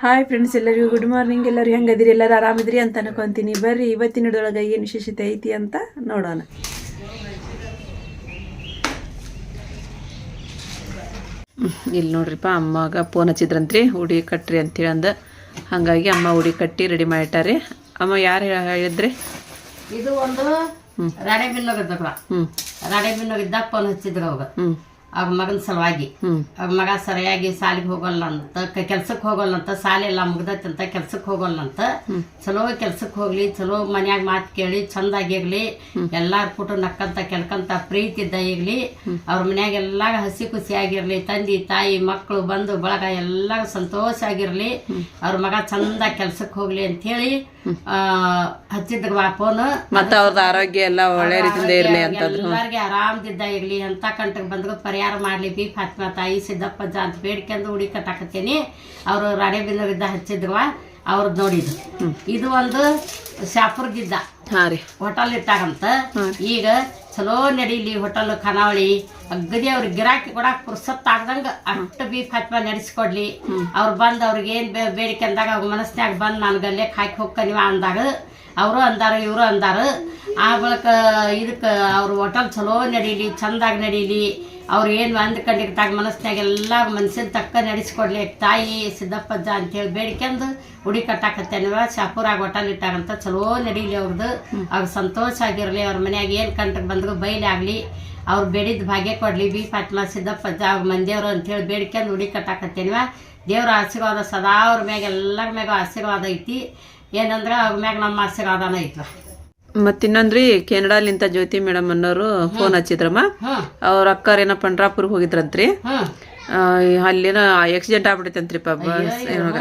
Hi friends ಎಲ್ಲರಿಗೂ good morning ಎಲ್ಲರೂ ಹೆಂಗದಿರಿ ಎಲ್ಲರೂ ಆರಾಮಿದ್ರಿ ಅಂತ ಅನ್ಕೊಂತೀನಿ. ಬರ್ರಿ ಇವತ್ತಿನದೊಳಗೆ ಏನು ವಿಶೇಷತೆ ಐತಿ ಅಂತ ನೋಡೋಣ. ಇಲ್ಲಿ ನೋಡ್ರಿಪ್ಪ ಅಮ್ಮಗ ಫೋನ್ ಹಚ್ಚಿದ್ರಂತ್ರಿ ಉಡಿ ಕಟ್ರಿ ಅಂತೇಳಿ ಅಂದ. ಹಾಗಾಗಿ ಅಮ್ಮ ಉಡಿ ಕಟ್ಟಿ ರೆಡಿ ಮಾಡಿಟ್ಟಾರಿ. ಅಮ್ಮ ಯಾರು ಹೇಳಿದ್ರಿ? ಇದು ಒಂದು ರಾಣೆಬೆನ್ನೂರ್ ಇದ್ದಕ್ರ ಹ್ಞೂ ಬಿಲ್ಲೋಗಿದ್ದಾಗ ಇದ್ದಾಗ ಫೋನ್ ಹಚ್ಚಿದ್ರು ಅವಾಗ. ಹ್ಞೂ ಅವ್ರ ಮಗನ ಸಲುವಾಗಿ. ಅವ್ರ ಮಗ ಸರಿಯಾಗಿ ಸಾಲಿಗೆ ಹೋಗಲ್ಲ ಅಂತ ಕೆಲ್ಸಕ್ಕೆ ಹೋಗಲ್ಲ ಅಂತ ಸಾಲಿ ಎಲ್ಲ ಮುಗ್ದೈತಿ ಅಂತ ಕೆಲ್ಸಕ್ಕೆ ಹೋಗಲ್ಲ ಅಂತ ಚಲೋ ಕೆಲ್ಸಕ್ಕೆ ಹೋಗ್ಲಿ ಚಲೋ ಮನ್ಯಾಗ ಮಾತು ಕೇಳಿ ಚಂದಾಗಿರ್ಲಿ ಎಲ್ಲಾರು ಕೂಟ ನಕ್ಕಂತ ಕೆಲ್ಕಂತ ಪ್ರೀತಿ ಇದ್ದ ಇರ್ಲಿ ಅವ್ರ ಮನ್ಯಾಗ ಎಲ್ಲ ಹಸಿ ಖುಷಿಯಾಗಿರ್ಲಿ ತಂದೆ ತಾಯಿ ಮಕ್ಕಳು ಬಂದು ಬಳಗ ಎಲ್ಲ ಸಂತೋಷ ಆಗಿರ್ಲಿ ಅವ್ರ ಮಗ ಚಂದ ಕೆಲ್ಸಕ್ಕೆ ಹೋಗ್ಲಿ ಅಂತ ಹೇಳಿ ಹಚ್ಚಿದ್ರು ಫೋನ್ ಮತ್ತು ಅವ್ರದ್ದು ಆರೋಗ್ಯ ಎಲ್ಲ ಒಳ್ಳೆ ರೀತಿಯಿಂದ ಇರಲಿ ಅಂತ ಎಲ್ಲರಿಗೆ ಆರಾಮದಿದ್ದ ಇರ್ಲಿ. ಅಂತ ಕಂಟಕ್ ಬಂದ್ರು. ಪರಿಹಾರ ಮಾಡ್ಲಿ ಬಿ ಫಾತ್ಮಾ ತಾಯಿ ಸಿದ್ದಪ್ಪ ಅಂತ ಬೇಡ್ಕೊಂಡು ಹುಡಿ ಕಟ್ಟಾಕತ್ತೀನಿ. ಅವರು ರಾಣೆಬೆನ್ನೂರಿದ್ದ ಹಚ್ಚಿದ್ರವ ಅವ್ರದ್ದು ನೋಡಿದ್ರು. ಇದು ಒಂದು ಶಾಪುರ್ಗಿದ್ದ. ಹೋಟೆಲ್ ಇಟ್ಟಾಗಂತ ಈಗ ಚಲೋ ನಡೀಲಿ ಹೋಟೆಲ್ ಖಾನಾವಳಿ. ಅಗದಿ ಅವ್ರಿಗೆ ಗಿರಾಕಿ ಕೊಡಕ್ಕೆ ಪುರ್ಸತ್ ಆಗ್ದಂಗೆ ಅಷ್ಟು ಬಿ ಫಾತ್ಮಾ ನಡೆಸ್ಕೊಡ್ಲಿ. ಅವ್ರು ಬಂದು ಅವ್ರಿಗೆ ಏನು ಬೇ- ಬೇಡಿಕೆ ಅಂದಾಗ ಅವ್ರ ಮನಸ್ನ್ಯಾಗ ಬಂದು ನಾನು ಗಲ್ಲೇ ಹಾಕಿ ಹೋಗ್ಕನಿವ ಅಂದಾಗ ಅವರು ಅಂದಾರ ಇವರು ಅಂದಾರ. ಆ ಬಳಿಕ ಇದಕ್ಕೆ ಅವ್ರ ಹೋಟೆಲ್ ಚಲೋ ನಡೀಲಿ ಚಂದಾಗಿ ನಡೀಲಿ. ಅವ್ರು ಏನು ಅಂದ್ಕೊಂಡಿರ್ತಾಗ ಮನಸ್ನ್ಯಾಗ ಎಲ್ಲ ಮನ್ಸಿನ ತಕ್ಕ ನಡೆಸ್ಕೊಡ್ಲಿ, ತಾಯಿ ಸಿದ್ದಪ್ಪಜ್ಜ ಅಂತೇಳಿ ಬೇಡ್ಕೊಂಡು ಉಡಿ ಕಟ್ಟಾಕತ್ತೇನವ ಶಾಪುರಾಗ ಹೋಟೆಲ್ ಇಟ್ಟಾಗಂತ ಚಲೋ ನಡೀಲಿ ಅವ್ರದ್ದು ಅವ್ರ ಸಂತೋಷ ಆಗಿರಲಿ, ಅವ್ರ ಮನ್ಯಾಗ ಏನು ಕಂಡ್ರೆ ಬಂದ್ರು ಬೈಲಿ ಆಗ್ಲಿ. ಅವ್ರು ಬೇಡಿದ ಭಾಗ್ಯ ಕೊಡಲಿ. ಬಿ ಫಾತ್ಮ ಸಿದ್ದಪ್ಪಜ್ಜ ಅವ್ರ ಮಂದಿಯವರು ಅಂತೇಳಿ ಬೇಡ್ಕೊಂಡು ಉಡಿ ಕಟ್ಟಾಕತ್ತೇನವ ದೇವ್ರ ಆಶೀರ್ವಾದ ಸದಾ ಅವ್ರ ಮ್ಯಾಗ, ಎಲ್ಲರ ಮ್ಯಾಗ ಆಶೀರ್ವಾದ ಐತಿ. ಏನಂದ್ರೆ ಅವ್ರ ಮ್ಯಾಗ ನಮ್ಮ ಆಶೀರ್ವಾದನ ಐತ್ವ. ಮತ್ತು ಇನ್ನೊಂದ್ರಿ ಕೆನಡಾಲಿಂತ ಜ್ಯೋತಿ ಮೇಡಮ್ ಅನ್ನೋರು ಫೋನ್ ಹಚ್ಚಿದ್ರಮ್ಮ. ಅವ್ರ ಅವ್ರ ಏನ ಪಂಡ್ರಾಪುರ್ ಹೋಗಿದ್ರಂತ್ರಿ. ಅಲ್ಲಿನ ಆಕ್ಸಿಡೆಂಟ್ ಆಗ್ಬಿಟ್ಟೈತಂತ್ರಿ ಪಾಪ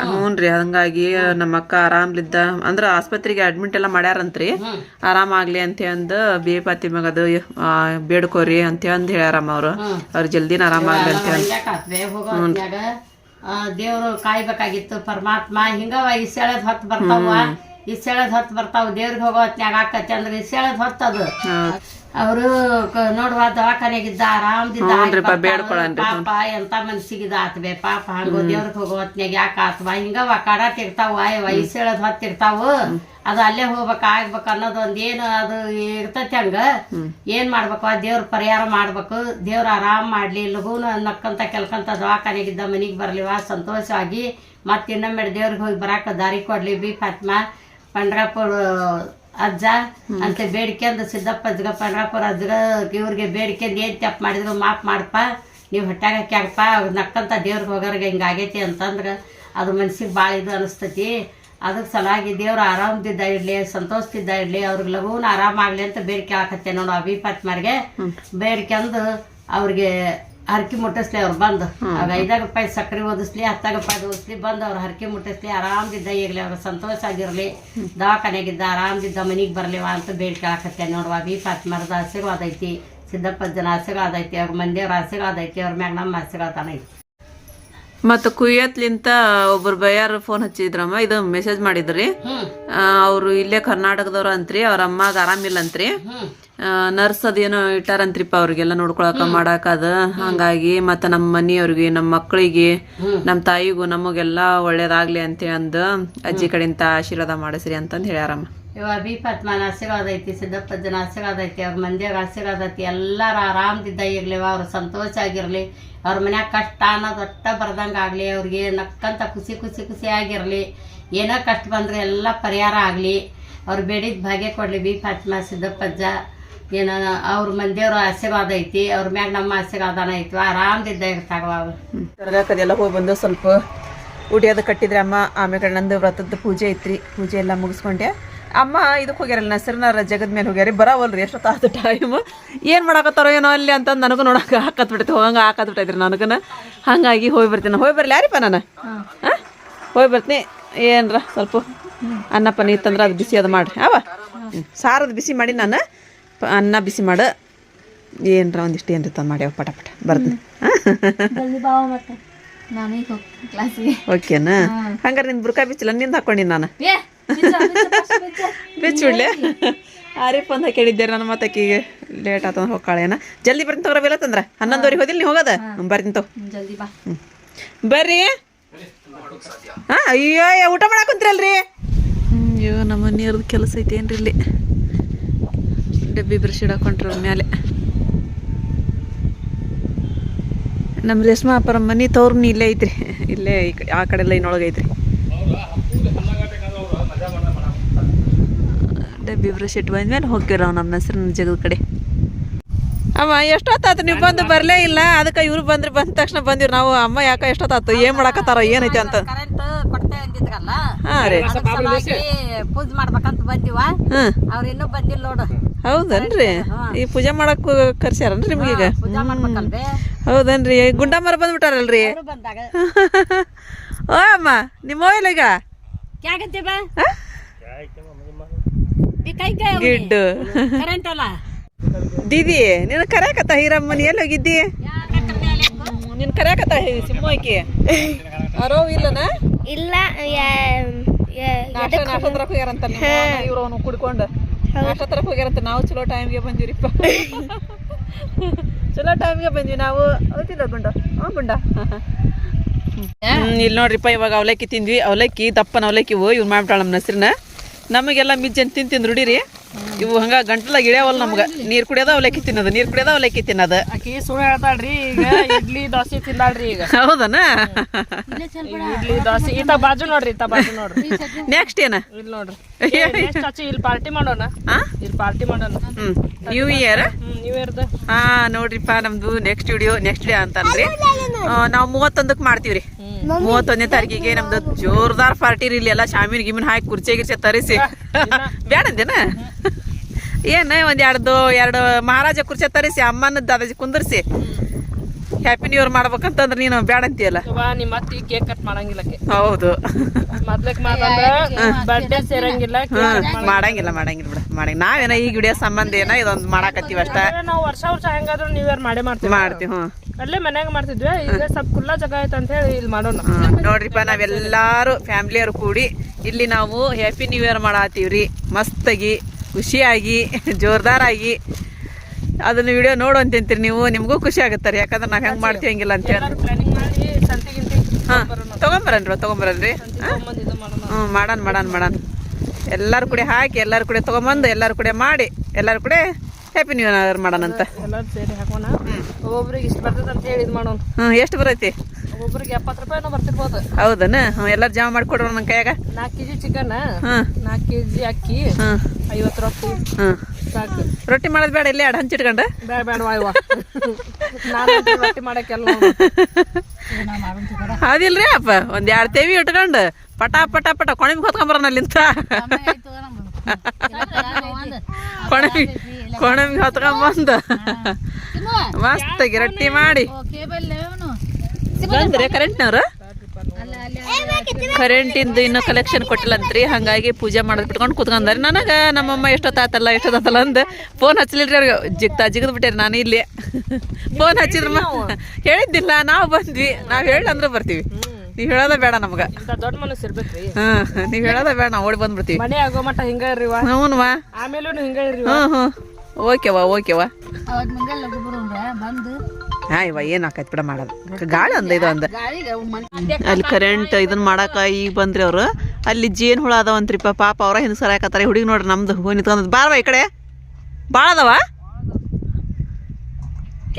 ಹ್ಞೂನ್ರಿ ರೀ ಹಂಗಾಗಿ ನಮ್ಮ ಅಕ್ಕ ಆರಾಮ್ಲಿದ್ದ. ಅಂದ್ರ ಆಸ್ಪತ್ರೆಗೆ ಅಡ್ಮಿಟ್ ಎಲ್ಲ ಮಾಡ್ಯಾರಂತ್ರಿ. ಹ್ಮ್ ಆರಾಮಾಗ್ಲಿ ಅಂತ ಅಂದು ಬಿ ಪಾತಿ ಅದು ಆ, ಬೇಡ್ಕೋರಿ ಅಂತ ಅಂದ್ ಹೇಳ್ಯಾರಮ್ಮ ಅವ್ರು. ಅವ್ರ ಜಲ್ದಿನ ಅಂತ ಹಂಗ್ಯಾಕಾತ್ವೆ ಹೋಗೋ ಹೊತ್ನ್ಯಾಗ. ದೇವ್ರು ಕಾಯ್ಬೇಕಾಗಿತ್ತು ಪರಮಾತ್ಮ ಹಿಂಗ ಹತ್ತು ಹೊತ್ತು ಬರ್ತಾವ. ಈ ಸೆಳದ್ ಹೊತ್ತು ಬರ್ತಾವ ದೇವ್ರಿಗೆ ಹೋಗೋ ಹೊತ್ನ್ಯಾಗ ಆಕತಿ ಅಂದ್ರೆ ಈ ಸೆಳದ್ ಅದು ಅವರು ನೋಡುವ ದವಾಖಾನೆಗಿದ್ದ ಆರಾಮದಿದ್ದ ಪಾಪ ಎಂತ ಮನ್ಸಿಗಿದ ಆತ್ವೆ ಪಾಪ ಹಂಗ ದೇವ್ರಿಗೆ ಹೋಗೋ ಹೊತ್ನ್ಯಾಗ ಯಾಕೆ ಆತ್ವ ಹಿಂಗ ಕಾಡಾತ್ ಇರ್ತಾವ ವಯಸ್ಸೇಳದ್ ಹೊತ್ತಿರ್ತಾವು ಅದು ಅಲ್ಲೇ ಹೋಗ್ಬೇಕು ಆಗ್ಬೇಕು ಅನ್ನೋದು ಒಂದ್ ಏನು ಅದು ಇರ್ತೈತಿ ಹಂಗ. ಏನ್ ಮಾಡ್ಬೇಕು? ದೇವ್ರ ಪರಿಹಾರ ಮಾಡ್ಬೇಕು. ದೇವ್ರ ಆರಾಮ್ ಮಾಡ್ಲಿ ಲಘುನ ನಕ್ಕಂತ ಕೆಲ್ಕಂತ ದವಾಖಾನೆಗಿದ್ದ ಮನಿಗ್ ಬರ್ಲಿವ? ಸಂತೋಷವಾಗಿ ಮತ್ತೆ ಇನ್ನೊಮ್ಮೆ ದೇವ್ರಿಗೆ ಹೋಗಿ ಬರಾಕ ದಾರಿ ಕೊಡ್ಲಿ ಬಿ ಫಾತ್ಮಾ. ಪಂಡ್ರಾಪುರ ಅಜ್ಜ ಅಂತ ಬೇಡ್ಕೊಂಡು ಸಿದ್ದಪ್ಪ ಅಜ್ಜಗ ಪಂಡ್ರಾಪುರ ಅಜ್ಜಗ ಇವ್ರಿಗೆ ಬೇಡ್ಕೊಂಡು ಏನು ತಪ್ಪು ಮಾಡಿದ್ರು ಮಾಪ್ ಮಾಡಪ್ಪ ನೀವು ಹೊಟ್ಯಾಗ ಹಾಕ್ಯಾಗಪ್ಪ ಅವ್ರು ನಕ್ಕಂತ ದೇವ್ರಿಗೆ ಹೋಗೋರ್ಗೆ ಹಿಂಗಾಗೈತಿ ಅಂತಂದ್ರೆ ಅದು ಮನ್ಸಿಗೆ ಭಾಳ ಇದು ಅನಿಸ್ತೈತಿ. ಅದಕ್ಕೆ ಸಲಾಗಿ ದೇವ್ರು ಆರಾಮದಿದ್ದ ಇರಲಿ ಸಂತೋಷದಿದ್ದ ಇರಲಿ ಅವ್ರಿಗೆ ಲಘುನ ಆರಾಮಾಗಲಿ ಅಂತ ಬೇಡಿಕೆ ಹಾಕತ್ತೆ ನೋಡು ಅಭಿಪಾತ್ಮಾರಿಗೆ ಬೇಡ್ಕೊಂಡು ಅವ್ರಿಗೆ ಹರಕೆ ಮುಟ್ಟಿಸ್ಲಿ ಅವ್ರು ಬಂದು. ಆಗ ಐದಾಗ ರೂಪಾಯಿ ಸಕ್ಕರೆ ಓದಿಸ್ಲಿ ಹತ್ತಾಗ ರೂಪಾಯಿ ಓದಿಸ್ಲಿ ಬಂದು ಅವ್ರು ಹರಕೆ ಮುಟ್ಟಿಸ್ಲಿ ಆರಾಮದಿದ್ದ ಇರಲಿ ಅವ್ರ ಸಂತೋಷ ಆಗಿರ್ಲಿ ದವಾಖಾನೆಗಿದ್ದ ಆರಾಮದಿದ್ದ ಮನೆಗೆ ಬರ್ಲಿವ ಅಂತ ಬೇಡ ಹಾಕತ್ತೆ ನೋಡುವ ಬಿ ಪಾತ್ಮರದ ಆಶೀರ್ವಾದ ಐತಿ ಸಿದ್ದಪ್ಪಜ್ಜನ ಆಶೀರ್ವಾದ ಐತಿ ಅವ್ರ ಮಂದಿಯವ್ರ ಆಶೀರ್ವಾದ ಐತಿ ಅವ್ರ ಮ್ಯಾಗ ನಮ್ಮ ಆಶೀರ್ವಾದ ಐತಿ. ಮತ್ತು ಕುಯ್ಯತ್ಲಿಂತ ಒಬ್ರು ಬಯ್ಯಾರ ಫೋನ್ ಹಚ್ಚಿದ್ರಮ್ಮ ಇದು ಮೆಸೇಜ್ ಮಾಡಿದ್ರಿ. ಅವರು ಇಲ್ಲೇ ಕರ್ನಾಟಕದವ್ರು ಅಂತ್ರಿ ಅವ್ರ ಅಮ್ಮಾಗ ಆರಾಮಿಲ್ಲ ಅಂತ್ರಿ ನರ್ಸ್ ಅದೇನೋ ಇಟ್ಟಾರಂತ್ರಿಪ್ಪ ಅವ್ರಿಗೆಲ್ಲ ನೋಡ್ಕೊಳಕ ಮಾಡಾಕ ಅದ. ಹಂಗಾಗಿ ಮತ್ತ ನಮ್ಮ ಮನಿಯವ್ರಿಗೆ ನಮ್ಮ ಮಕ್ಕಳಿಗೆ ನಮ್ಮ ತಾಯಿಗೂ ನಮಗೆಲ್ಲ ಒಳ್ಳೇದಾಗ್ಲಿ ಅಂತ ಅಂದ. ಅಜ್ಜಿ ಕಡೆಯಿಂದ ಆಶೀರ್ವಾದ ಮಾಡಿಸ್ರಿ ಅಂತಂದು ಹೇಳ್ಯಾರಮ್ಮ. ಇವ ಬಿ ಪದ್ಮನ ಆಶೀರ್ವಾದ ಐತಿ ಸಿದ್ದಪ್ಪಜ್ಜನ ಆಶೀರ್ವಾದ ಐತಿ ಅವ್ರ ಮಂದಿಯಾಗ ಆಶೀರ್ವಾದ ಐತಿ ಎಲ್ಲಾರ ಆರಾಮದಿದ್ದ ಇರ್ಲಿ ಅವ್ರ ಸಂತೋಷ ಆಗಿರಲಿ ಅವ್ರ ಮನ್ಯಾಗ ಕಷ್ಟ ಅನ್ನೋದು ಒಟ್ಟ ಬರ್ದಂಗ ಆಗಲಿ ಅವ್ರಿಗೆ ನಕ್ಕಂತ ಖುಷಿ ಖುಷಿ ಖುಷಿ ಆಗಿರ್ಲಿ ಏನೋ ಕಷ್ಟ ಬಂದ್ರೆ ಎಲ್ಲ ಪರಿಹಾರ ಆಗಲಿ ಅವ್ರು ಬೇಡಿದ ಭಾಗ್ಯ ಕೊಡ್ಲಿ ಬಿ ಫಾತ್ಮಾ ಸಿದ್ದಪ್ಪಜ್ಜ. ಏನ, ಅವ್ರ ಮಂದಿಯವ್ರ ಆಶೀರ್ವಾದ ಐತಿ, ಅವ್ರ ಮ್ಯಾಗ ನಮ್ಮ ಆಶೀರ್ವಾದನ ಐತಿ ಆರಾಮದಿದ್ದ ಇರ್ತಾವ ಅವ್ರು. ದರ್ಗಾಕದೆಲ್ಲ ಹೋಗಿ ಬಂದು ಸ್ವಲ್ಪ ಉಡಿಯೋದು ಕಟ್ಟಿದ್ರೆ ಅಮ್ಮ, ಆಮೇಲೆ ನಂದು ವ್ರತದ ಪೂಜೆ ಐತ್ರಿ. ಪೂಜೆ ಎಲ್ಲ ಮುಗಿಸ್ಕೊಂಡೆ. ಅಮ್ಮ, ಇದಕ್ಕೆ ಹೋಗ್ಯಾರಲ್ಲ, ನಸರನಾರ ಜಗದ ಮೇಲೆ ಹೋಗ್ಯಾರಿ, ಬರವಲ್ರಿ ಎಷ್ಟೊತ್ತಾದ ಟೈಮ್ ಏನು ಮಾಡಾಕತ್ತಾರೋ ಏನೋ ಅಲ್ಲಿ ಅಂತ ನನಗೂ ನೋಡಕ್ಕೆ ಹಾಕತ್ ಬಿಟ್ಟೈತಿ ಹೋಗಂಗೆ ಹಾಕತ್ ಬಿಟ್ಟೈತ್ರಿ ನನಗನ. ಹಂಗಾಗಿ ಹೋಗಿ ಬರ್ತೀನಿ. ಹೋಗಿ ಬರಲಿ, ಯಾರಿಪ್ಪ ನಾನು? ಹೋಗಿ ಬರ್ತೀನಿ. ಏನರ ಸ್ವಲ್ಪ ಅನ್ನ ಪನ್ನೀರ್ ಅದು ಬಿಸಿ ಅದು ಮಾಡಿರಿ. ಅವ? ಸಾರದು ಬಿಸಿ ಮಾಡಿ ನಾನು ಅನ್ನ ಬಿಸಿ ಮಾಡು. ಏನರ ಒಂದಿಷ್ಟು ಏನು ತಂದು ಮಾಡ್ಯಾವ ಪಟ ಪಟ ಬರ್ತೀನಿ ಮತ್ತೆ. ನಾನು ಓಕೆನಾ? ಹಂಗಾರೆ ನಿನ್ ಬುರ್ಕಾ ಬಿಚ್ಚಿಲ್ಲ ನಿಂದ ಹಾಕೊಂಡಿನಿ ನಾನು. ಬಿಚ್ಚಿಡ್ಲೆ ಆರಿಫ್ ಅಂತ ಕೇಳಿದ್ದೆ ನನ್ನ ಮತ್ತಕ್ಕಿಗೆ ಲೇಟ್ ಆತಂದ್ರೆ ಹೋಗ್ಕಾಳೇನ ಜಲ್ದಿ ಬರ್ತೀನಿ ತಗೋರ ಬೇಲ ತಂದ್ರೆ ಹನ್ನೊಂದುವರೆಗೆ ಹೋದಿಲ್ಲ ನೀವು ಹೋಗೋದ? ಬರ್ತೀನಿ ತಗೋ. ಬರ್ರಿ. ಹಾ ಅಯ್ಯೋ ಊಟ ಮಾಡಾಕಂತೀರಲ್ರಿ ಕುಂತ್ರಲ್ರಿ? ಅಯ್ಯೋ ನಮ್ಮ ಮನೆಯವ್ರದ್ದು ಕೆಲಸ ಐತೆ ಏನ್ರಿ ಇಲ್ಲಿ. ಡಬ್ಬಿ ಬ್ರಷ್ ಇಡಕೊಂಡ್ರ ಮ್ಯಾಲೆ. ನಮ್ಮ ರೇಷ್ಮಾ ಅಪ್ಪರ ಮನೆ ತವ್ರನ್ನ ಇಲ್ಲೇ ಐತ್ರಿ. ಇಲ್ಲೇ ಈ ಕಡೆ ಆ ಕಡೆ ಲೈನ್ ಒಳಗೆ ಐತ್ರಿ. ಡಬ್ಬಿ ಬ್ರಷ್ ಇಟ್ಟು ಬಂದ್ಮೇಲೆ ಹೋಗ್ತೀವಿ ನಮ್ಮ ಹೆಸ್ರಿನ ಜಗದ ಕಡೆ. ಅಮ್ಮ ಎಷ್ಟೊತ್ತಾತು ನೀವು ಬಂದು ಬರಲೇ ಇಲ್ಲ. ಅದಕ್ಕೆ ಇವ್ರು ಬಂದ್ರೆ ಬಂದ ತಕ್ಷಣ ಬಂದಿವ್ರಿ ನಾವು. ಅಮ್ಮ ಯಾಕ ಎಷ್ಟೊತ್ತಾತು? ಏನು ಮಾಡಾಕತ್ತಾರ? ಏನೈತೆ ಅಂತ. ರೀ. ಪೂಜೆ ಮಾಡ್ಬೇಕಂತ ಬಂದಿವ. ಅವ್ರ ಇನ್ನೂ ಬಂದಿಲ್ಲ ನೋಡು. ಹೌದನ್ರಿ. ಈ ಪೂಜೆ ಮಾಡಕ್ ಕರ್ಸ್ಯಾರನ್ರಿ ನಿಮ್ಗೆ ಈಗ? ಮಾಡ್ಬೇಕಲ್ವೇ? ಹೌದನ್ರಿ. ಗುಂಡಮ್ಮರ ಬಂದ್ಬಿಟ್ಟಾರಲ್ರಿ? ಅವ್ರು ಬಂದಾಗ. ಓ ಅಮ್ಮ ನಿಮ್ಮ ಮೊಬೈಲ್ ಈಗ? ಗಿಡ್ಡು. ದೀದಿ ನಿನ್ನ ಕರ್ಯಾಕತ್ತ ಹೀರಮ್ಮನ ಎಲ್ಲಿ ಹೋಗಿದ್ದಿ? ನಿನ್ ಕರ್ಯಾಕತ್ತ ಸಿಂಹಕ್ಕೆ ಅರೋ ಇಲ್ಲನ? ಇಲ್ಲ ನಾಷ್ಟ ನಾಷ್ಟ ತರಕ್ ಹೋಗ್ಯಾರಂತ ಇವ್ರು ಅವನು ಕುಡ್ಕೊಂಡು ನಾಷ್ಟ ತರಕ್ ಹೋಗ್ಯಾರಂತ ನಾವು ಚಲೋ ಟೈಮ್ಗೆ ಬಂದಿವ್ರಿಪ್ಪ. ಚಲೋ ಟೈಮ್ಗೆ ಬಂದ್ವಿ ನಾವು. ಹೌದಿಲ್ಲ ಗುಂಡ? ಹ್ಞೂ ಗುಂಡ. ಇಲ್ಲಿ ನೋಡ್ರಿಪ್ಪ ಇವಾಗ ಅವಲಕ್ಕಿ ತಿಂದ್ವಿ. ಅವಲಕ್ಕಿ ದಪ್ಪನ ಅವಲಕ್ಕಿ ಇವ್ರು ಮಾಡ್ಬಿಟ್ಟಾಳ ನಮ್ಮ ಹೆಸ್ರನ್ನ ನಮಗೆಲ್ಲ ಮಿಜ್ಜನ್ ತಿಂದು ತಿಂದು ರೂಢಿರಿ. ಇವು ಹಂಗ ಗಂಟಲಾಗ ಗಿಡವಲ್ಲ ನಮ್ಗ. ನೀರು ಕುಡಿಯೋದ ಅವಲಕ್ಕಿ ತಿನ್ನೋದು ನೀರು ಕುಡಿಯೋದ ಅವಲಕ್ಕಿ ತಿನ್ನೋದು. ಆಕಿ ಸುಳ್ಳು ಹೇಳ್ತಾಳ್ರಿ ಈಗ ಇಡ್ಲಿ ದೋಸೆ ತಿಂದಾಳ್ರಿ ಈಗ. ಹೌದನ? ಇಡ್ಲಿ ದೋಸೆ ಈತ ಬಾಜು ನೋಡ್ರಿ ಈತ ಬಾಜು ನೋಡ್ರಿ. ನೆಕ್ಸ್ಟ್ ಏನ? ಇಲ್ಲಿ ನೋಡ್ರಿ. ನೆಕ್ಸ್ಟ್ ಆಚೆ ಇಲ್ಲಿ ಪಾರ್ಟಿ ಮಾಡೋಣ. ಆ? ಇಲ್ಲಿ ಪಾರ್ಟಿ ಮಾಡೋಣ. ಹ್ಮ್. ನ್ಯೂ ಇಯರ್ ನ್ಯೂ ಇಯರ್ ಇರ್ದ ಹಾ ನೋಡ್ರಿಪ್ಪ ನಮ್ದು ನೆಕ್ಸ್ಟ್ ವಿಡಿಯೋ ನೆಕ್ಸ್ಟ್ ಡೇ ಅಂತಂದ್ರಿ ನಾವು ಮೂವತ್ತೊಂದಕ್ಕೆ ಮಾಡ್ತೀವ್ರಿ. ಮೂವತ್ತೊಂದನೇ ತಾರೀಕಿಗೆ ನಮ್ದು ಜೋರ್ದಾರ್ ಪಾರ್ಟಿ ರೀ ಎಲ್ಲ ಶಾಮಿನ್ ಗಿಮಿನ್ ಹಾಕಿ ಕುರ್ಚಿ ಗಿರ್ಚೆ ತರಿಸಿ. ಬೇಡಂದೇನ ಏನ ಒಂದ್ ಎರಡು ಎರಡು ಮಹಾರಾಜ ಕುರ್ಚೆ ತರಿಸಿ ಅಮ್ಮನ ದಾದಾಜಿ ಕುಂದರ್ಸಿ. ಹ್ಯಾಪಿ ನ್ಯೂ ಇಯರ್ ಮಾಡ್ಬೇಕಂತಂದ್ರೆ ನೀನು ಬ್ಯಾಡಂತೀಯಲ್ಲ ಅಂತೀಯಲ್ಲ? ನಿಮ್ಮ ಅತ್ತಿ ಕೇಕ್ ಕಟ್ ಮಾಡಂಗಿಲ್ಲಕ್ಕೆ ಹೌದು. ಮೊದ್ಲಕ್ ಬರ್ಡೇ ಸೇರಂಗಿಲ್ಲ ಮಾಡಂಗಿಲ್ಲ. ಮಾಡಂಗಿಲ್ಲ ಬಿಡ ಮಾಡಂಗ ನಾವೇನ ಈಗ ವಿಡಿಯೋ ಸಂಬಂಧ ಏನ ಇದೊಂದು ಮಾಡಾಕತ್ತೀವಿ ಅಷ್ಟೇ. ನಾವು ವರ್ಷ ವರ್ಷ ಹೆಂಗಾದ್ರು ನ್ಯೂ ಇಯರ್ ಮಾಡೇ ಮಾಡ್ತೀವಿ. ಮಾಡ್ತೀವಿ ಹ್ಞೂ ಅಲ್ಲೇ ಮನ್ಯಾಗ ಮಾಡ್ತಿದ್ವಿ ಈಗ ಸ್ವಲ್ಪ ಖುಲ್ಲಾ ಜಾಗ ಆಯ್ತು ಅಂತ ಹೇಳಿ ಇಲ್ಲಿ ಮಾಡೋಣ. ನೋಡ್ರಿಪ್ಪ ನಾವೆಲ್ಲಾರು ಫ್ಯಾಮಿಲಿಯವ್ರು ಕೂಡಿ ಇಲ್ಲಿ ನಾವು ಹ್ಯಾಪಿ ನ್ಯೂ ಇಯರ್ ಮಾಡತ್ತೀವ್ರಿ ಮಸ್ತಾಗಿ ಖುಷಿಯಾಗಿ ಜೋರ್ದಾರಾಗಿ. ಅದನ್ನ ವಿಡಿಯೋ ನೋಡು ಅಂತೀರಿ ನೀವು ನಿಮಗೂ ಖುಷಿ ಆಗುತ್ತಾರೆ ಯಾಕಂದ್ರೆ ನಾವು ಹೆಂಗೆ ಮಾಡ್ತೀವಿ ಹಂಗಿಲ್ಲ ಅಂತ ಹಾಂ ತೊಗೊಂಬರನ್ರಿ ತೊಗೊಂಬರನ್ರಿ ಮಾಡೋಣ ಹ್ಞೂ ಮಾಡಣ ಮಾಡನ್ ಮಾಡನ್ ಎಲ್ಲರೂ ಕೂಡ ಹಾಕಿ ಎಲ್ಲರೂ ಕೂಡ ತೊಗೊಂಬಂದು ಎಲ್ಲರೂ ಕೂಡ ಮಾಡಿ ಎಲ್ಲರೂ ಕೂಡ ಹ್ಯಾಪಿ ನ್ಯೂ ಇಯರ್ ಮಾಡೋಣಂತ ಇದು ಮಾಡೋಣ. ಹ್ಞೂ ಎಷ್ಟು ಬರೈತಿ? ಒಬ್ಬೊಬ್ರಿಗೆ ಎಪ್ಪತ್ತು ರೂಪಾಯಿನೂ ಬರ್ತಿರ್ಬೋದು. ಹೌದನ? ಹ್ಞೂ ಎಲ್ಲರೂ ಜಮಾ ಮಾಡಿಕೊಡ್ರು ನನ್ನ ಕೈಯಾಗ? ನಾಲ್ಕು ಕೆಜಿ ಚಿಕನ್ ಹಾಂ ನಾಲ್ಕು ಕೆಜಿ ಅಕ್ಕಿ ಹಾಂ ಐವತ್ತು ರೂಪಾಯಿ. ಹಾಂ ಸಾಕು. ರೊಟ್ಟಿ ಮಾಡೋದು ಬೇಡ ಇಲ್ಲೇ ಎರಡು ಹಂಚಿಟ್ಕೊಂಡು? ಬೇಡ ಬೇಡ ವಾಯ್ವ ನಾನು ರೊಟ್ಟಿ ಮಾಡಕ್ಕೆಲ್ಲ ಅದಿಲ್ರಿ ಅಪ್ಪ? ಒಂದ್ ಎರಡು ತೇವಿ ಇಟ್ಕೊಂಡು ಪಟ ಪಟ ಪಟ ಕೊಣಿಮ್ ಹೊತ್ಕೊಂಬರೋಣ ಅಲ್ಲಿಂತ. ಕೊಣಿ ಕೊಣಮಿ ಹೊತ್ಕೊಂಬಂದ. ಮಸ್ತಾಗಿ ರೊಟ್ಟಿ ಮಾಡಿ. ಬಂದ್ರೆ ಕರೆಂಟ್ನವ್ರು? ಕರೆಂಟಿಂದ ಇನ್ನೂ ಕಲೆಕ್ಷನ್ ಕೊಟ್ಟಿಲ್ಲಂತ್ರಿ. ಹಂಗಾಗಿ ಪೂಜೆ ಮಾಡೋದು ಬಿಟ್ಕೊಂಡು ಕುತ್ಕೊಂಡ್ರಿ. ನನಗ ನಮ್ಮಮ್ಮ ಎಷ್ಟೊತ್ತಾತಲ್ಲ ಎಷ್ಟೊತ್ತಾತಲ್ಲ ಅಂದ ಫೋನ್ ಹಚ್ಚಲಿಲ್ರಿ ಅವ್ರಿಗೆ. ಜಿಗ್ತಾ ಜಿಗದ್ ಬಿಟ್ಟೇರಿ ನಾನು ಇಲ್ಲಿ. ಫೋನ್ ಹಚ್ಚಿದ್ರ ಹೇಳಿದ್ದಿಲ್ಲ ನಾವು ಬಂದ್ವಿ. ನಾವು ಹೇಳಂದ್ರೆ ಬರ್ತೀವಿ. ನೀವ್ ಹೇಳೋದ ಬೇಡ ನಮ್ಗ. ದೊಡ್ಡ ಮನಸ್ಸು ಇರ್ಬೇಕ್ರಿ. ಹ್ಮ್ ನೀವ್ ಹೇಳೋದ ಬೇಡ ನಾವು ಓಡಿ ಬಂದ್ಬಿಡ್ತೀವಿ. ಮನೆ ಆಗೋ ಮಟ್ಟ ಹಿಂಗ ಹ್ಞೂನ್ವಾ. ಆಮೇಲೂ ಹ್ಮ್ ಓಕೆವಾ ಓಕೆವಾ ಬಂದು ಹಾ, ಇವ ಏನ್ ಬಿಡ ಮಾಡೋದು. ಗಾಳಿ ಒಂದು ಇದು ಒಂದು ಅಲ್ಲಿ ಕರೆಂಟ್ ಇದನ್ನ ಮಾಡಾಕ ಈಗ ಬಂದ್ರಿ ಅವ್ರು. ಅಲ್ಲಿ ಜೇನ್ ಹುಳ ಅದಾವಂತ್ರಿಪ್ಪ, ಪಾಪ ಅವ್ರ ಸರ ಸರಾಕತ್ತಾರ ಹುಡುಗಿ ನೋಡ್ರಿ ನಮ್ದು ಹೋಗಿ ನಿಂತ್ಕೊಂಡ್ ಬಾರವ ಈ ಕಡೆ. ಭಾಳ ಅದಾವ?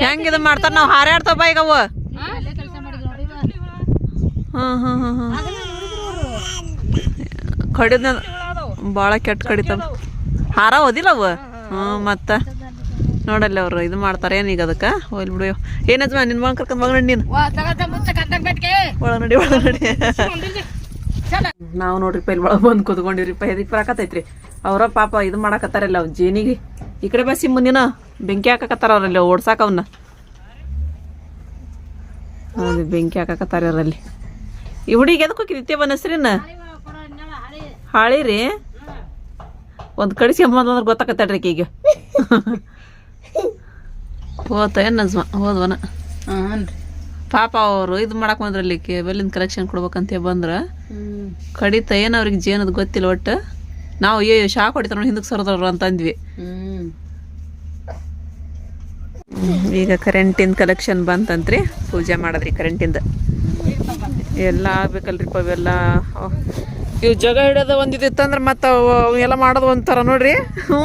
ಹೆಂಗೆ ಇದನ್ ಮಾಡ್ತಾರ ನಾವು ಹಾರಾಡ್ತಾವ ಈಗ ಅವು. ಹ್ಮ್ ಹ್ಮ್ ಹ್ಮ್ ಹ್ಮ್ ಕಡಿದ ಭಾಳ ಕೆಟ್ಟ ಕಡಿತಾವ. ಹಾರ ಓದಿಲ್ಲ ಅವು? ಹ್ಞೂ ಮತ್ತ? ನೋಡಲ್ಲ ಅವ್ರು ಇದು ಮಾಡ್ತಾರೆ ಏನೀಗ ಅದಕ್ಕೆ? ಹೋಗ್ಲಿ ಬಿಡು. ಏನಜ್ಮ ನಿನ್ ಮಗನ್ ಕರ್ಕೊಂಡ್ ಮಗ ನೀನು. ಒಳ ನಡಿ ನಾವು ನೋಡ್ರಿ ಪೈಲ್ ಒಳಗೆ ಬಂದು ಕುತ್ಕೊಂಡಿವ್ರಿ. ಎದಕ್ಕೆ ಬರಾಕತ್ತೈತ್ರಿ. ಅವ್ರ ಪಾಪ ಇದು ಮಾಡಾಕತ್ತಾರಲ್ಲ ಅವ್ನು ಜೇನಿಗೆ. ಈ ಕಡೆ ಬಸ್ಸಿ ಮುಂದಿನ ಬೆಂಕಿ ಹಾಕಕತ್ತಾರ ಅವ್ರಲ್ಲಿ ಓಡ್ಸಾಕ ಅವನ್ನ ಹೌದು ಬೆಂಕಿ ಹಾಕಕತ್ತಾರ ಅವರಲ್ಲಿ. ಈ ಹುಡುಗಿ ಎದಕ್ಕೆ ಹೋಗಿದ್ದೆ ಬನ್ನ ಹಾಳಿರಿ ಹಾಳಿ ರೀ ಒಂದು ಕಡಿಸಿ ಅಂಬಂದ್ರೆ ಗೊತ್ತಾಕತ್ತಾಳ್ರಿ ಈಗ. ಹೋತ ಏನು ನಜ್ಮ ಹೋದ್ವನ? ಪಾಪ ಅವರು ಇದು ಮಾಡಕ್ ಬಂದ್ರಲ್ಲಿ ಕೇಬಲಿಂದ ಕಲೆಕ್ಷನ್ ಕೊಡ್ಬೇಕಂತ ಬಂದ್ರ ಕಡಿತ ಏನು ಅವ್ರಿಗೆ ಜೇನದ್ ಗೊತ್ತಿಲ್ಲ ಒಟ್ಟು ನಾವು ಅಯ್ಯೋ ಶಾಕ್ ಹೊಡಿತಾರ ಹಿಂದಕ್ಕೆ ಸರ್ದವ್ರು ಅಂತ ಅಂದ್ವಿ. ಈಗ ಕರೆಂಟಿಂದ ಕಲೆಕ್ಷನ್ ಬಂತಂತ್ರಿ ಪೂಜೆ ಮಾಡದ್ರಿ ಕರೆಂಟಿಂದ ಎಲ್ಲ ಆಗ್ಬೇಕಲ್ರಿಪ್ಪ ಅವೆಲ್ಲ ಅವ್- ಇವು ಜಗ ಹಿಡಿಯೋದು ಒಂದು ಮತ್ತು ಅವು ಎಲ್ಲ ಮಾಡೋದು ಒಂಥರ ನೋಡ್ರಿ. ಹ್ಞೂ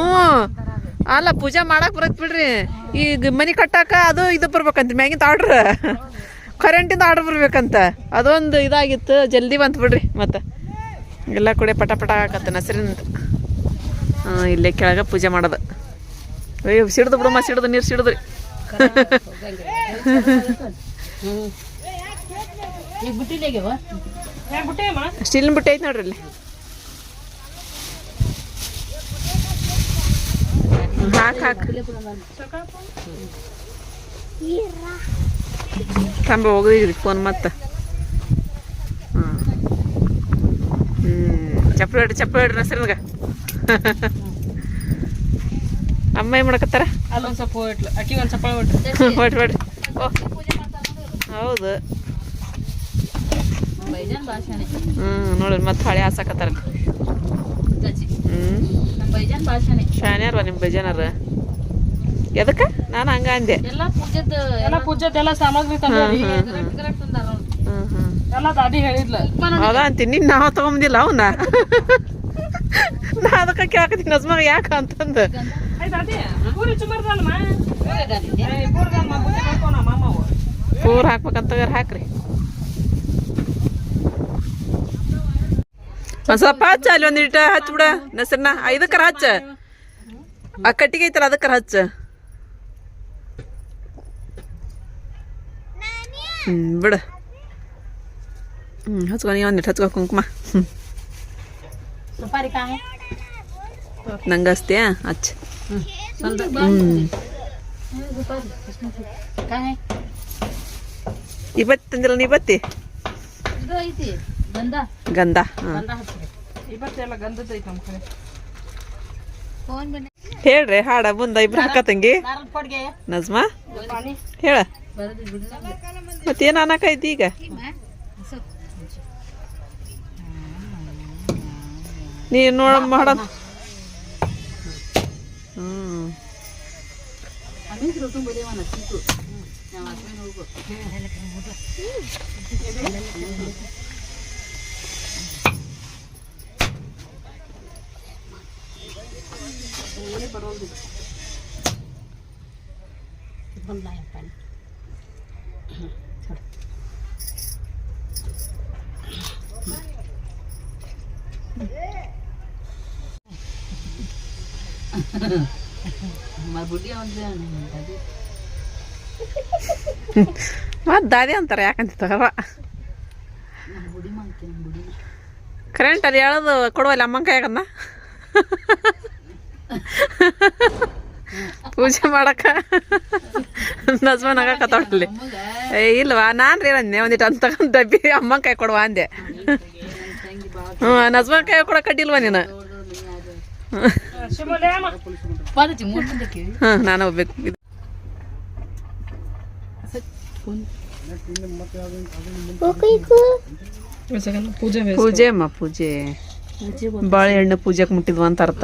ಅಲ್ಲ ಪೂಜೆ ಮಾಡಕ್ಕೆ ಬರತ್ ಬಿಡ್ರಿ. ಈಗ ಮನೆ ಕಟ್ಟಾಕ ಅದು ಇದು ಬರ್ಬೇಕಂತ ಮ್ಯಾಗಿಂದ ಆರ್ಡ್ರ್ ಕರೆಂಟಿಂದ ಆರ್ಡ್ರ್ ಬರ್ಬೇಕಂತ. ಅದೊಂದು ಇದಾಗಿತ್ತು ಜಲ್ದಿ ಬಂತು ಬಿಡ್ರಿ ಮತ್ತು. ಎಲ್ಲ ಕೂಡ ಪಟ ಪಟ ಹಾಕತ್ತ ನಸರಿನಿಂದ ಹಾಂ ಇಲ್ಲೇ ಕೆಳಗೆ ಪೂಜೆ ಮಾಡೋದು. ಅಯ್ಯೋ ಸಿಡ್ದು ಬಿಡಮ್ಮ ಸಿಡ್ದು ನೀರು ಸಿಡಿದ್ರಿ. ಸ್ಟೀಲ್ ಸ್ಟೀಲಿನ ಬುಟ್ಟಿ ಐತೆ ನೋಡ್ರಿ ಇಲ್ಲಿ ಹಾಕ್ ಹಾಕ್ ತಂಬ ಹೋಗಿದ್ರಿ ಫೋನ್ ಮತ್ತೆ ಹಾಂ ಹ್ಞೂ ಚಪ್ಪಲಿ ಹೊಡ್ರಿ ಚಪ್ಪಲಿ ಹೊಡ್ರಿ ನಸರಿನ್ಗ ಅಮ್ಮ ಏನು ಮಾಡಕತ್ತಾರ ಅಲ್ಲೊಂದು ಸ್ವಲ್ಪ ಹೋಗ್ಬಿಟ್ಲು ಅಕ್ಕಿ ಒಂದು ಸ್ವಲ್ಪ ಹೋಗ್ಬಿಟ್ರು ಹೊಡ್ರಿ ಹೊಡ್ರಿ ಓ ಹೌದು ಹ್ಞೂ ನೋಡ್ರಿ ಮತ್ತೆ ಹಳೆ ಹಾಸಕತ್ತಾರ ಶಾನ್ಯಾರ ನಿಮ್ಮ ಬಜಾನರ? ಎದಕ್ಕೆ? ನಾನು ಹಂಗ ಅಂದೆ. ಎಲ್ಲ ಪೂಜೆದ ಎಲ್ಲ ಸಾಮಗ್ರಿ ಅವ್ರು. ಹ್ಞೂ ಹ್ಞೂ ಎಲ್ಲ ದಾದಿ ಹೇಳಿದ್ಲ. ಹೌದಾ ಅಂತೀನಿ ನಾವು ತಗೊಂಬಂದಿಲ್ಲ ಅವನ್ನ? ನಾ ಅದಕ್ಕೆ ಕೇಳಕತ್ತೀನಿ ನಸ್ಮಾಗ ಯಾಕ ಅಂತಂದು. ಪೂರ್ ಹಾಕ್ಬೇಕಂತ ಹಾಕ್ರಿ. ಒಂದ್ ಸ್ವಲ್ಪ ಹಚ್ಚ ಅಲ್ಲಿ ಒಂದ್ ಇಟ ಹಚ್ಚ ಬಿಡ. ನಸರ್ನ ಇದಕ್ಕರ ಹಚ್ಚ. ಆ ಕಟ್ಟಿಗೆ ಐತಲ್ಲ ಅದಕ್ಕರ ಹಚ್ಚ. ಹ್ಮ್ ಬಿಡ. ಹ್ಮ್ ಹಚ್ಕೊ ನೀ ಒಂದಿಟ್ಟು ಹಚ್ಕೊ ಕುಂಕುಮ. ನಂಗೆ ಅಸ್ತಿಯ ಹಚ್ಚ. ಹ್ಮ್. ಕಾಯಿ ಇವತ್ತು ತಂದಿಲ್ಲ ನೀ ಬತ್ತಿ ಗಂಧ? ಹೇಳ್ರಿ ಹಾಡ ಮುಂದ ಇಬ್ರು ಅಕ್ಕ ತಂಗಿ. ನಜ್ಮಾ? ಹೇಳ. ಮತ್ತೇನು ಅನ್ನಕೈತಿ ಈಗ? ನೀ ನೋಡ ಮಾಡ ಹ್ಮ್. ಅಮೀನ್ ಬರೋದಿಲ್ಲ ಅದು. ಮತ್ ದಾದಿ ಅಂತಾರೆ ಯಾಕಂತ ಕರೆಂಟ್ ಅಲ್ಲಿ ಹೇಳೋದು ಕೊಡುವಲ್ಲ ಅಮ್ಮನ ಕೈಯಾಗನ್ನ ಪೂಜೆ ಮಾಡಕ ನಜ್ಮಾ ಕತಾಡ್ಲಿ ಏ ಇಲ್ವಾ? ನಾನು ರೀ ಅಂದೆ ಒಂದಿಟ್ಟು ಅಂತ ಡಬ್ಬಿ ಅಮ್ಮನ ಕೈ ಕೊಡುವ ಅಂದೆ. ಹ್ಞೂ ನಜ್ಮಾನ್ ಕೈ ಕೊಡ ಕಡ್ಡಿಲ್ವ ನೀನು? ಹಾಂ ನಾನು ಹೋಗ್ಬೇಕು ಪೂಜೆ ಪೂಜೆ ಅಮ್ಮ ಪೂಜೆ. ಬಾಳೆಹಣ್ಣು ಪೂಜೆಗೆ ಮುಟ್ಟಿದ್ವ ಅಂತ ಅರ್ಥ.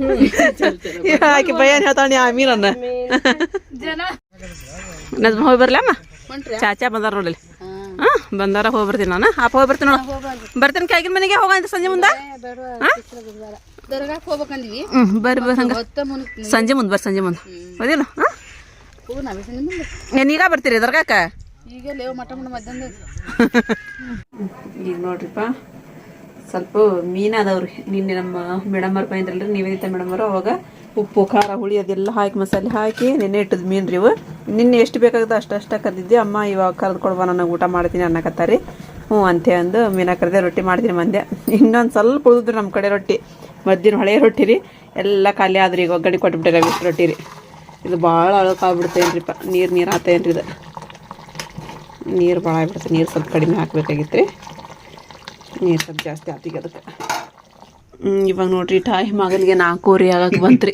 ಆಕೆ ಭಯನ್ ಹೇಳ್ತಾಳೆ ಆಮೀನನ್ನ जना ನಜ್ಮ ಹೋಗಿ ಬರ್ಲಮ್ಮ ಚಾಚಾ ಬಂದಾರ ನೋಡಲಿ ಹಾ. ಬಂದಾರ ಹೋಗಿ ಬರ್ತೀನಿ ನಾನು. ಆಪ ಹೋಗಿ ಬರ್ತೀನಿ ನೋಡ. ಬರ್ತೀನಿ ಕಾಯ್ಗಿನ ಮನೆಗೆ ಹೋಗಂತ ಸಂಜೆ ಮುಂದೆ? ಹ್ಞೂ ಬರ್ರಿ ಬರ್ರಿ ಹಂಗೆ. ಸಂಜೆ ಮುಂದೆ ಬರ್ರಿ ಸಂಜೆ ಮುಂದೆ. ಅದೇನು ಹಾಂ? ಏನೀಗ ಬರ್ತೀರಿ ದರ್ಗಾಕ ಈಗ ಲೇವ್ ಮಟ ಮಟ ಮಧ್ಯಾಹ್ನ ಈಗ ನೋಡ್ರಿಪ್ಪ. ಸ್ವಲ್ಪ ಮೀನು ಅದಾವ್ರಿ. ನಿನ್ನೆ ನಮ್ಮ ಮೇಡಮ್ ಅವ್ರು ಬಂದ್ರಲ್ರಿ ನಿವೇದಿತ ಮೇಡಮ್ ಅವರು, ಅವಾಗ ಉಪ್ಪು, ಖಾರ, ಹುಳಿ ಅದೆಲ್ಲ ಹಾಕಿ, ಮಸಾಲೆ ಹಾಕಿ ನೆನೆ ಇಟ್ಟದ್ ಮೀನು ರೀ ಇವು. ನಿನ್ನೆ ಎಷ್ಟು ಬೇಕಾಗದ ಅಷ್ಟು ಅಷ್ಟ ಕರ್ದಿದ್ದೆ ಅಮ್ಮ ಇವಾಗ ಕರೆದು ಕೊಡ್ಬಾ ನನಗೆ ಊಟ ಮಾಡ್ತೀನಿ ಅನ್ನಕತ್ತಾರಿ. ಹ್ಞೂ ಅಂತೆ ಅಂದು ಮೀನ ಕರೆದೆ ರೊಟ್ಟಿ ಮಾಡ್ತೀನಿ ಮಂದೆ ಇನ್ನೊಂದು ಸ್ವಲ್ಪ ಉಳಿದ್ರಿ ನಮ್ಮ ಕಡೆ ರೊಟ್ಟಿ. ಮದ್ದಿನ ಹಳೆಯ ರೊಟ್ಟಿ ರೀ. ಎಲ್ಲ ಖಾಲಿ ಆದ್ರಿ ಈಗ ಒಗ್ಗಡಿ ಕೊಟ್ಬಿಟ್ಟಿರ ಇಷ್ಟು ರೊಟ್ಟಿ ರೀ. ಇದು ಭಾಳ ಅಳಕಾಗ್ಬಿಡ್ತೇನ್ರಿಪ್ಪ ನೀರು ನೀರು ಆತೇನ್ರಿ ಇದು. ನೀರು ಭಾಳ ಆಗ್ಬಿಡುತ್ತೆ ನೀರು ಸ್ವಲ್ಪ ಕಡಿಮೆ ಹಾಕ್ಬೇಕಾಗಿತ್ತು ರೀ ನೀರು ಸ್ವಲ್ಪ ಜಾಸ್ತಿ ಆತೀಗ ಅದಕ್ಕೆ. ಇವಾಗ ನೋಡ್ರಿ ಟೈಮ್ ಆಗಲ್ಗೆ ನಾಲ್ಕೂವರೆ ಆಗಕ್ಕೆ ಬಂತ್ರಿ.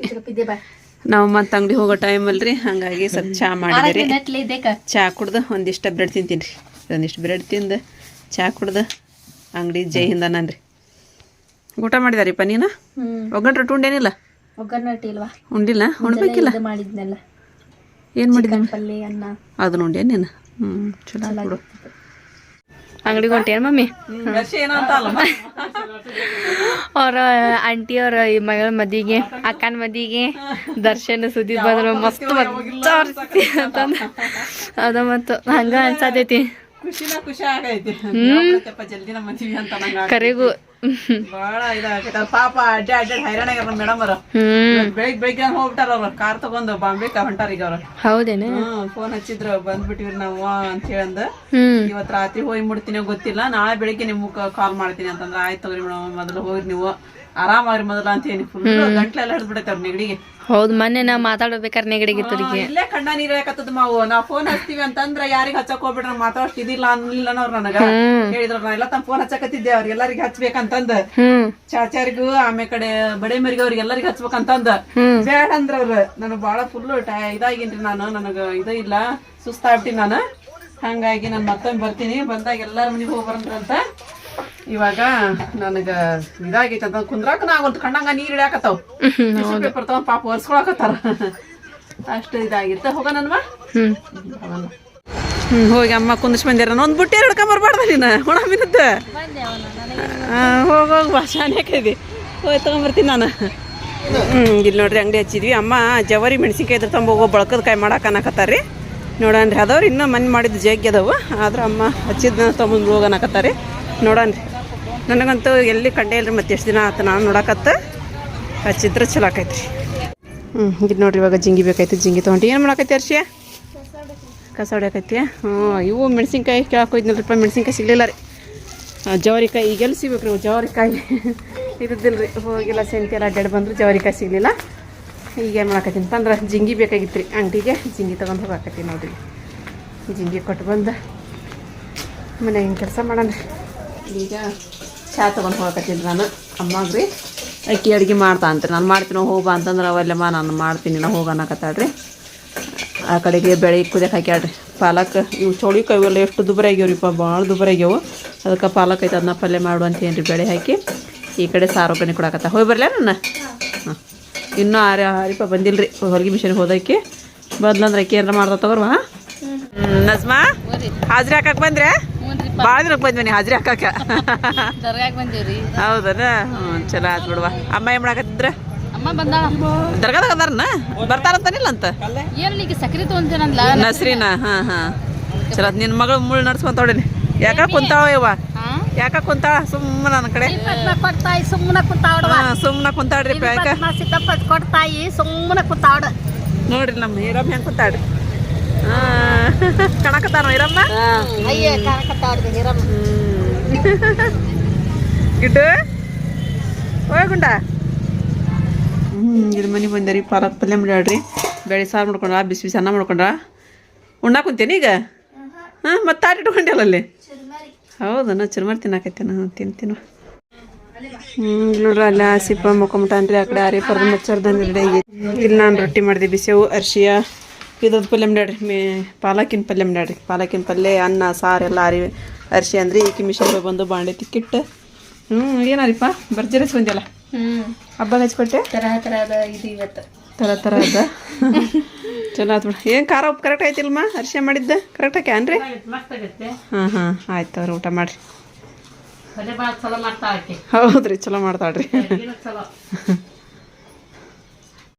ನಾವು ಮತ್ತೆ ಅಂಗಡಿ ಹೋಗೋ ಟೈಮ್ ಅಲ್ರಿ ಹಾಗಾಗಿ ಸ್ವಲ್ಪ ಚಾ ಮಾಡಿದ್ರಿ. ಚಾ ಕುಡ್ದು ಒಂದಿಷ್ಟು ಬ್ರೆಡ್ ತಿಂತೀನಿ ರೀ. ಒಂದಿಷ್ಟು ಬ್ರೆಡ್ ತಿಂದು ಚಾ ಕುಡ್ದು ಅಂಗಡಿ ಜೈ ಹಿಂದ ನನ್ರಿ ಊಟ ಮಾಡಿದಾರಿಪ್ಪ ನೀನು? ಒಗ್ಗಂಟ್ರೆ ರೊಟ್ಟಿ ಉಂಡೇನಿಲ್ಲ ಒಗ್ಗರಣೆ ಉಂಡಿಲ್ಲ ಉಣ್ಬೇಕಿಲ್ಲ? ಏನ್ ಮಾಡಿದ್ನಲ್ಲ. ಏನು ಮಾಡಿದ ಅನ್ನ. ಅದನ್ನ ಉಂಡೇನೇನು ನೀನು? ಹ್ಞೂ ಚಲೋ ಅಂಗಡಿಗೆ ಹೊಂಟೇನು ಮಮ್ಮಿ? ಅವ್ರ ಆಂಟಿ ಅವ್ರ ಈ ಮಗಳ ಮದಿಗೆ ಅಕ್ಕನ ಮದಿಗೆ ದರ್ಶನ ಸುದ್ದಿ ಬಂದ್ರು. ಮಸ್ತ್ ಅಂತಂದ. ಅದ ಮತ್ತು ಹಂಗ ಅನ್ಸತೈತಿ. ಖುಷಿನ ಖುಷಿ ಆಗೈತಿ ಜಲ್ದಿ ನಮ್ಮ ಮದ್ವಿ ಅಂತ ನಂಗೆ ಕರೆಗೂ. ಬಹಳ ಇದಾಗೈತೆ. ಪಾಪ ಅಡ್ಡ ಅಡ್ಡ ಹೈರಾಣ ಆಗ್ಯಾರ ಮೇಡಮ್ ಅವ್ರ. ಬೆಳಿಗ್ ಬೆಳಿಗ್ಗೆ ಬೆಳಿಗ್ಗೆ ಹೋಗ್ಬಿಟ್ಟಾರ ಅವ್ರ. ಕಾರ್ ತಗೊಂಡು ಬಾಂಬೆ ಹೊಂಟಾರ ಈಗ ಅವ್ರ. ಹೌದೇನೆ? ಫೋನ್ ಹಚ್ಚಿದ್ರು. ಬಂದ್ಬಿಟ್ಟಿವ್ರಿ ನಾವು ಅಂತ ಹೇಳಂದ. ಇವತ್ ರಾತ್ರಿ ಹೋಗಿ ಮುಡ್ತೀನಿ ಗೊತ್ತಿಲ್ಲ. ನಾಳೆ ಬೆಳಿಗ್ಗೆ ನಿಮ್ಗೆ ಕಾಲ್ ಮಾಡ್ತೀನಿ ಅಂತಂದ್ರ ಆಯ್ತು ತಗೋರಿ ಮೇಡಮ್ ಮೊದಲು ಹೋಗ್ರಿ ನೀವು. ಆರಾಮಾಗ್ರಿ ಮೊದಲ ಅಂತ ಹೇಳಿ ಫುಲ್ ಗಂಟ್ಲೆಲ್ಲ ಹಿಡಿದು ಬಿಡೈತೆ ನೆಗಡಿಗೆ. ಹೌದ್ ಮೊನ್ನೆ ನಾ ಮಾತಾಡ್ಬೇಕಾರೆ ನೆಗಡಿಗೆ ತುರಿಗೆ ಇಲ್ಲೇ ಕಣ್ಣ ನೀರ್ ಹಾಕತ್ತದ ಮಾವು. ನಾವ್ ಫೋನ್ ಹಚ್ತೀವಿ ಅಂತಂದ್ರ ಯಾರಿಗ ಹಚ್ಚಕ್ ಹೋಗ್ಬಿಡ್ರ ಮಾತಾಡೋಷ್ಟು ಇದಿಲ್ಲ ಅನ್ಲಿಲ್ಲ ಅವ್ರ ನನಗ. ಹೇಳಿದ್ರ ನಾ ಎಲ್ಲ ತಮ್ಮ ಫೋನ್ ಹಚ್ಚಕತ್ತಿದ್ದೆ ಅವ್ರಿಗೆಲ್ಲರಿಗೆ ಹಚ್ಬೇಕಂತಂದ. ಚಾಚಾರಿಗು ಚಾಚಾರಿಗೂ ಆಮೇಲೆ ಕಡೆ ಬಡೆ ಮರಿಗೆ ಅವ್ರಿಗೆ ಎಲ್ಲರಿಗೂ ಹಚ್ಬೇಕಂತಂದ ಬೇಡ ಅಂದ್ರ ಅವ್ರ ನನಗ್ ಬಾಳ ಫುಲ್ ಇದಾಗಿನ್ರಿ ನಾನು ನನಗ ಇದ ಇಲ್ಲ ಸುಸ್ತಾಗ್ಬಿಟ್ಟಿನ ನಾನು. ಹಂಗಾಗಿ ನಾನು ಮತ್ತೊಮ್ಮೆ ಬರ್ತೀನಿ. ಬಂದಾಗ ಎಲ್ಲಾರ ಮನೆಗೆ ಹೋಗ್ಬರಂತ ಇವಾಗ ನನಗ ಇದಾಗೈತೆ ಅಂತ ಕುಂದ್ರಾಕ ನಾ ಒಂದು ಕಣ್ಣಂಗ ನೀರ್ ಇಡ್ಯಾಕತ್ತಾವ ಪೇಪರ್ ತಗೊಂಡ್ ಪಾಪ ಒರ್ಸ್ಕೊಳಕತ್ತಾರ. ಅಷ್ಟು ಇದಾಗಿತ್ತ. ಹೋಗನನ್ವಾ ಹ್ಮ್. ಹೋಗಿ ಅಮ್ಮ ಕುಂದಿಸ್ ಬಂದಿರ. ಒಂದ್ ಬುಟ್ಟಿ ಹಿಡ್ಕೊಂಡ್ ಬರ್ಬಾರ್ದ ನೀನು. ಹುಣ ಮಿನದ್ದ. ಹೋಗ ಹೋಗ್ ಭಾಷಾನೇ ಕೈದಿ. ಹೋಗಿ ತಗೊಂಬರ್ತೀನಿ ನಾನು. ಹ್ಮ್ ಇಲ್ಲಿ ನೋಡ್ರಿ ಅಂಗಡಿ ಹಚ್ಚಿದ್ವಿ. ಅಮ್ಮ ಜವರಿ ಮೆಣಸಿನ್ಕಾಯಿ ಇದ್ರ ತಂಬ ಹೋಗೋ ಬಳಕದ ಕಾಯಿ ಮಾಡಕ್ಕೆ ಅನ್ನಕತ್ತಾರಿ ನೋಡನ್ರಿ. ಅದವ್ರಿ ಇನ್ನೂ ಮನೆ ಮಾಡಿದ್ದು ಜಗ್ಗಿ ಅದಾವು. ಆದ್ರೆ ಅಮ್ಮ ಹಚ್ಚಿದ್ನ ತೊಗೊಂಡು ಹೋಗನಕತ್ತಾರೆ ನೋಡನ್ರಿ. ನನಗಂತೂ ಎಲ್ಲಿ ಕಂಡೇ ಇಲ್ರಿ, ಮತ್ತೆ ಎಷ್ಟು ದಿನ ಆತ ನಾನು ನೋಡಕತ್ತ ಹಚ್ಚಿದ್ರೆ ಚಲೋ ಆಕೈತ್ರಿ. ಹ್ಞೂ ಇದು ನೋಡ್ರಿ ಇವಾಗ ಜಿಂಗಿ ಬೇಕಾಯ್ತು, ಜಿಂಗಿ ತೊಗೊಂಡು. ಏನು ಮಾಡಕೈತಿ ಅರ್ಶಿ ಕಸ ಹೊಡ್ಯಾಕೈತಿ ಹ್ಞೂ, ಇವು ಮೆಣಸಿನ್ಕಾಯಿ ಕೇಳಕ್ಕೆ ಹೋಯ್ದ್ನಲ್ರಿ ರೂಪಾಯಿ ಮೆಣಸಿನ್ಕಾಯಿ ಸಿಗಲಿಲ್ಲ ರೀ. ಜವರಿಕಾಯಿ ಈಗೆಲ್ಲ ಸಿಗ್ಬೇಕು ರೀ ಜವರಿಕಾಯಿ. ಇದ್ದಿಲ್ಲ ರೀ ಹೋಗಿಲ್ಲ, ಸೆಂತಿ ಎಲ್ಲ ಅಡ್ಡಾಡಿ ಬಂದರು, ಜವರಿಕಾಯಿ ಸಿಗಲಿಲ್ಲ. ಈಗ ಏನು ಮಾಡಾಕತ್ತೀನಿ ಅಂತಂದ್ರೆ ಜಿಂಗಿ ಬೇಕಾಗಿತ್ತು ರೀ ಅಂಗಡಿಗೆ ಜಿಂಗಿ ತೊಗೊಂಡು ಹೋಗಾಕತ್ತಿ ನೋಡ್ರಿ ಜಿಂಗಿ ಕೊಟ್ಟು ಬಂದು. ಮನೆಯಾಗಿನ ಕೆಲಸ ಮಾಡೋಣ. ಈಗ ಚಹಾ ತೊಗೊಂಡು ಹೋಗತ್ತೀನಿ ನಾನು. ಅಮ್ಮಾಗ ರೀ ಅಕ್ಕಿ ಅಡುಗೆ ಮಾಡ್ತಾ ಅಂತ್ರಿ ನಾನು ಮಾಡ್ತೀನಿ ಹೋಗ ಅಂತಂದ್ರೆ ಅವಲ್ಲಮ್ಮ ನಾನು ಮಾಡ್ತೀನಿ ನಾ ಹೋಗನಕತ್ತಾಳ್ರಿ ಆ ಕಡೆಗೆ ಬೆಳೆ ಕುದಿಯಕ್ಕೆ ಹಾಕ್ಯಾಡ್ರಿ ಪಾಲಕ್ ಇವು ಚೌಳಿಕ ಇವೆಲ್ಲ ಎಷ್ಟು ದುಬಾರಿ ಆಗ್ಯಾವ್ರಿಪ್ಪ ಭಾಳ ದುಬಾರಿ ಆಗ್ಯಾವು. ಅದಕ್ಕೆ ಪಾಲಕ್ ಐತೆ ಅದನ್ನ ಪಲ್ಯ ಮಾಡು ಅಂತ ರೀ ಬೆಳೆ ಹಾಕಿ ಈ ಕಡೆ ಸಾರು ಕಣಿ ಕೊಡಕತ್ತ. ಹೋಗಿ ಬರಲ ನನ್ನ? ಹಾಂ. ಇನ್ನೂ ಆರಿ ಆರಿಪ್ಪ ಬಂದಿಲ್ಲ ರೀ ಹೊರಗೆ ಮಿಷನ್ ಹೋದಕ್ಕೆ ಬಂದ್ಲಂದ್ರೆ ಅಕ್ಕಿ ಏನಾರ ಮಾಡ್ದ ತಗೋರ್ವಾ? ನಜ್ಮಾ ಹಾಜ್ರಿ ಹಾಕಕ್ಕೆ ಬಂದ್ರೆ? ಭಾಳ ದಿನಕ್ಕೆ ಬಂದ್ವಿ ಹಾಜ್ರಿ ಹಾಕಾಕ ದರ್ಗಾಕ್ ಬಂದೀವ್ರಿ ಹೌದನ? ಹ್ಞೂ ಚಲೋ ಆತ್ ಬಿಡುವ. ಅಮ್ಮ ಏನ್ ಮಾಡಾಕತ್ತಿದ್ರ? ಅಮ್ಮ ಬಂದಾಳ. ದರ್ಗಾದಾಗ ಅದಾರನ? ಬರ್ತಾರಂತಾನಿಲ್ಲ ಅಂತ? ಏನು ಈಗ ಸಕ್ರಿ ತೊಗೊಂತೇನಂದ್ಲ? ನಸ್ರಿನ ಹಾಂ ಹಾಂ. ಚಲೋ ನಿನ್ನ ಮಗಳು ಮುಳ್ಳು ನಡ್ಸ್ಕೊಂತ ಹೊಡಿನಿ. ಯಾಕ ಕುಂತಾವ ಇವ ಯಾಕ ಕುಂತಾಳ? ಸುಮ್ಮನೆ ನನ್ನ ಕಡೆ. ಕೊಡ್ತಾಯಿ ಸುಮ್ಮನೆ ಕೂತಾವಡ ಸುಮ್ಮನೆ ಕುಂತಾಳ್ರಿ ಯಾಕ ಸಿದ್ದಪ್ಪ ಕೊಡ್ತಾಯಿ ಸುಮ್ಮನೆ ಕೂತಾವಡ ನೋಡ್ರಿ ನಮ್ಮ ಹೀರೋ ಹೆಂಗೆ ಕುಂತಾಳ್ರಿ. ಅಯ್ಯ ಕರಕತ್ತಾವಡ್ದು ಹಿರಮ್ಮ ಗಿಡ್ಡು ಹೋಗುಂಡ ಹ್ಞೂ ಇದು ಮನೆ ಬಂದೇರಿ ಪಾಲಕ್ ಪಲ್ಯ ಮಾಡ್ಯಾಡ್ರಿ ಬೇಳೆ ಸಾರು ಮಾಡ್ಕೊಂಡ್ರ ಬಿಸಿ ಬಿಸಿ ಅನ್ನ ಮಾಡ್ಕೊಂಡ್ರ. ಉಣ್ಣಾ ಕುಂತೇನಿ ಈಗ? ಹಾಂ ಮತ್ತೆ ತಾಟ್ ಇಟ್ಕೊಂಡಲ್ಲ ಅಲ್ಲಿ? ಹೌದನ ಚುರ್ಮರಿ ತಿನ್ನಾಕತ್ತೇನ ಹಾಂ ತಿಂತೀನ. ಹ್ಮ್ ನೋಡ್ರಿ ಅಲ್ಲ ಆಸಿಪ ಅಂದ್ರಿ ಆ ಕಡೆ ಆರಿ ಪರ್ದ ಮುಚ್ಚರ್ದಂದು ಇಲ್ಲಿ ನಾನು ರೊಟ್ಟಿ ಮಾಡಿದೆ ಬಿಸಿವು ಅರ್ಶಿಯ. ಇದ್ರದ್ದು ಪಲ್ಯ ಮಾಡ್ಯಾಡ್ರಿ ಮೇ ಪಾಲಕಿನ ಪಲ್ಯ ಮಾಡ್ಯಾಡ್ರಿ ಪಾಲಕಿನ ಪಲ್ಯ ಅನ್ನ ಸಾರು ಎಲ್ಲ ಅರಿ ಅರ್ಶಿ ಅಂದ್ರೆ. ಈಕಿ ಮಿಷನ್ ಬಂದು ಬಾಂಡೆ ತಿಕ್ಕಿಟ್ಟು. ಹ್ಞೂ ಏನಾರಿಪ್ಪ? ಬರ್ಜರಿ ಬಂದಿಲ್ಲ ಹ್ಮ್. ಹಬ್ಬ ಹಚ್ಕೊಟ್ಟೆ? ತರಹ ತರಹದ ಇದು ಇವತ್ತು. ಥರ ಥರ ಅದ. ಚಲೋ ಆತು ಬಿಡು. ಏನು ಖಾರ ಉಪ್ಪು ಕರೆಕ್ಟ್ ಆಯ್ತಿಲ್ಮ ಅರ್ಶಿ ಮಾಡಿದ್ದ? ಕರೆಕ್ಟ್ ಆಕೆ ಅನ್ರಿ? ಹಾಂ ಹಾಂ. ಆಯ್ತು ಅವ್ರು ಊಟ ಮಾಡಿರಿ. ಹೌದ್ರಿ ಚಲೋ ಮಾಡ್ತಾಳ್ರಿ. ಚಲೋ.